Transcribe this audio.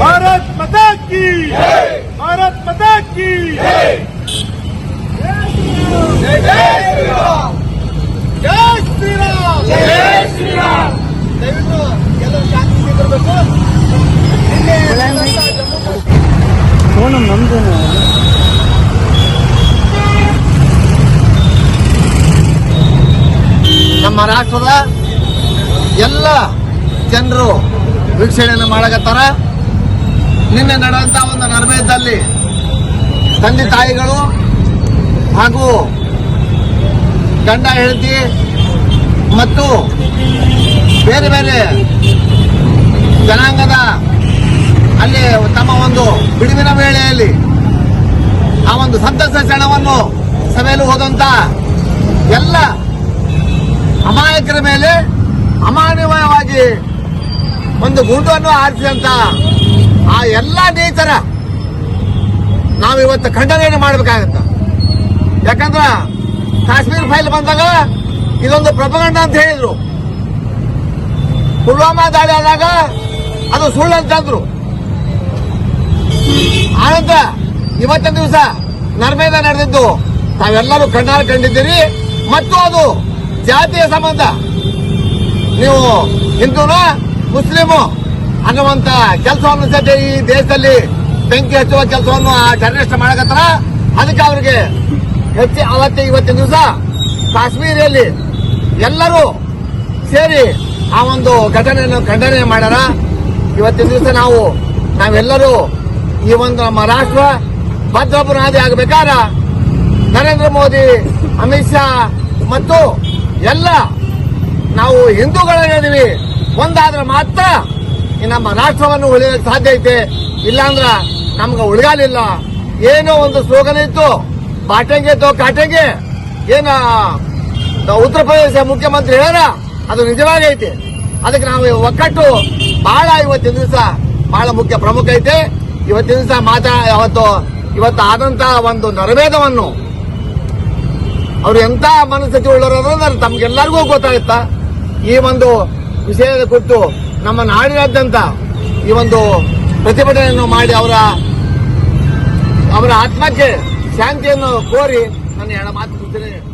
ಭಾರತ್ ಮತಾ ಕಿ ಭಾರತ್ ಮತಾ ಕಿ ದಯವಿಟ್ಟು ಎಲ್ಲರೂ ಶಾಂತಿ ನಮ್ಮ ರಾಷ್ಟ್ರದ ಎಲ್ಲ ಜನರು ವೀಕ್ಷಣೆಯನ್ನು ಮಾಡಕತ್ತಾರ. ನಿನ್ನೆ ನಡೆದಂತ ಒಂದು ನರ್ಮೇದಲ್ಲಿ ತಂದೆ ತಾಯಿಗಳು ಹಾಗೂ ಗಂಡ ಹೆಂಡತಿ ಮತ್ತು ಬೇರೆ ಬೇರೆ ಜನಾಂಗದ ಅಲ್ಲಿ ತಮ್ಮ ಒಂದು ಬಿಡುವಿನ ವೇಳೆಯಲ್ಲಿ ಆ ಒಂದು ಸಂತಸ ಕ್ಷಣವನ್ನು ಸಭೆಯಲ್ಲಿ ಹೋದಂತ ಎಲ್ಲ ಅಮಾಯಕರ ಮೇಲೆ ಅಮಾನವೀಯವಾಗಿ ಒಂದು ಗುಂಡನ್ನು ಹಾರಿಸಿದಂತ ಆ ಎಲ್ಲ ನೀಚರ ನಾವಿವತ್ತು ಖಂಡನೆಯನ್ನು ಮಾಡಬೇಕಾಗತ್ತ. ಯಾಕಂದ್ರ ಕಾಶ್ಮೀರ್ ಫೈಲ್ ಬಂದಾಗ ಇದೊಂದು ಪ್ರಪಗಂಡ ಅಂತ ಹೇಳಿದ್ರು. ಪುಲ್ವಾಮಾ ದಾಳಿ ಆದಾಗ ಅದು ಸುಳ್ಳು ಅಂತಂದ್ರು ಆನಂತರ ಇವತ್ತಿನ ದಿವಸ ನರ್ಮೇದ ನಡೆದಿದ್ದು, ತಾವೆಲ್ಲರೂ ಕಣ್ಣಾರು ಕಂಡಿದ್ದೀರಿ. ಮತ್ತು ಅದು ಜಾತಿಯ ಸಂಬಂಧ. ನೀವು ಹಿಂದೂನ, ಮುಸ್ಲಿಮು ಅನ್ನುವಂತ ಕೆಲಸವನ್ನು ಸದ್ಯ ಈ ದೇಶದಲ್ಲಿ ಬೆಂಕಿ ಹಚ್ಚುವ ಕೆಲಸವನ್ನು ಆ ಟೆರರಿಸ್ಟ್ ಮಾಡಕತ್ತಾರ. ಅದಕ್ಕೆ ಅವರಿಗೆ ಹೆಚ್ಚು ಅವತ್ತೆ ಇವತ್ತಿನ ದಿವಸ ಕಾಶ್ಮೀರಿಯಲ್ಲಿ ಎಲ್ಲರೂ ಸೇರಿ ಆ ಒಂದು ಘಟನೆಯನ್ನು ಖಂಡನೆ ಮಾಡ್ಯಾರ. ಇವತ್ತಿನ ದಿವಸ ನಾವು, ನಾವೆಲ್ಲರೂ ಈ ಒಂದು ನಮ್ಮ ರಾಷ್ಟ್ರ ಭದ್ರಪುರಾದಿ ಆಗಬೇಕಾದ ನರೇಂದ್ರ ಮೋದಿ, ಅಮಿತ್ ಶಾ ಮತ್ತು ಎಲ್ಲ ನಾವು ಹಿಂದೂಗಳೇನಿದ್ದೀವಿ ಒಂದಾದ್ರೆ ಮಾತ್ರ ಈ ನಮ್ಮ ರಾಷ್ಟ್ರವನ್ನು ಉಳಿಯಲಿಕ್ಕೆ ಸಾಧ್ಯ ಐತೆ. ಇಲ್ಲಾಂದ್ರ ನಮ್ಗೆ ಉಳಿಗಾಲಿಲ್ಲ. ಏನೋ ಒಂದು ಸ್ಲೋಗನ್ ಇತ್ತು. ಬಾಟೆಂಗೆ ತೋ ಕಾಟೆಂಗೆ. ಏನ ಉತ್ತರ ಪ್ರದೇಶ ಮುಖ್ಯಮಂತ್ರಿ ಹೇಳ ಅದು ನಿಜವಾಗೈತೆ ಅದಕ್ಕೆ ನಾವು ಒಕ್ಕಟ್ಟು ಬಹಳ ಇವತ್ತಿನ ದಿವಸ ಬಹಳ ಮುಖ್ಯ ಪ್ರಮುಖ ಐತೆ. ಇವತ್ತಿನ ದಿವಸ ಮಾತಾ, ಅವತ್ತು, ಇವತ್ತು ಆದಂತ ಒಂದು ನರವೇದವನ್ನು ಅವ್ರು ಎಂತ ಮನಸ್ಥಿತಿ ಅನ್ನೋದು ತಮ್ಗೆಲ್ಲರಿಗೂ ಗೊತ್ತಾಗುತ್ತ? ಈ ಒಂದು ವಿಷಯದ ಕುರಿತು ನಮ್ಮ ನಾಡಿನಾದ್ಯಂತ ಈ ಒಂದು ಪ್ರತಿಭಟನೆಯನ್ನು ಮಾಡಿ ಅವರ ಅವರ ಆತ್ಮಕ್ಕೆ ಶಾಂತಿಯನ್ನು ಕೋರಿ ಎರಡು ಮಾತು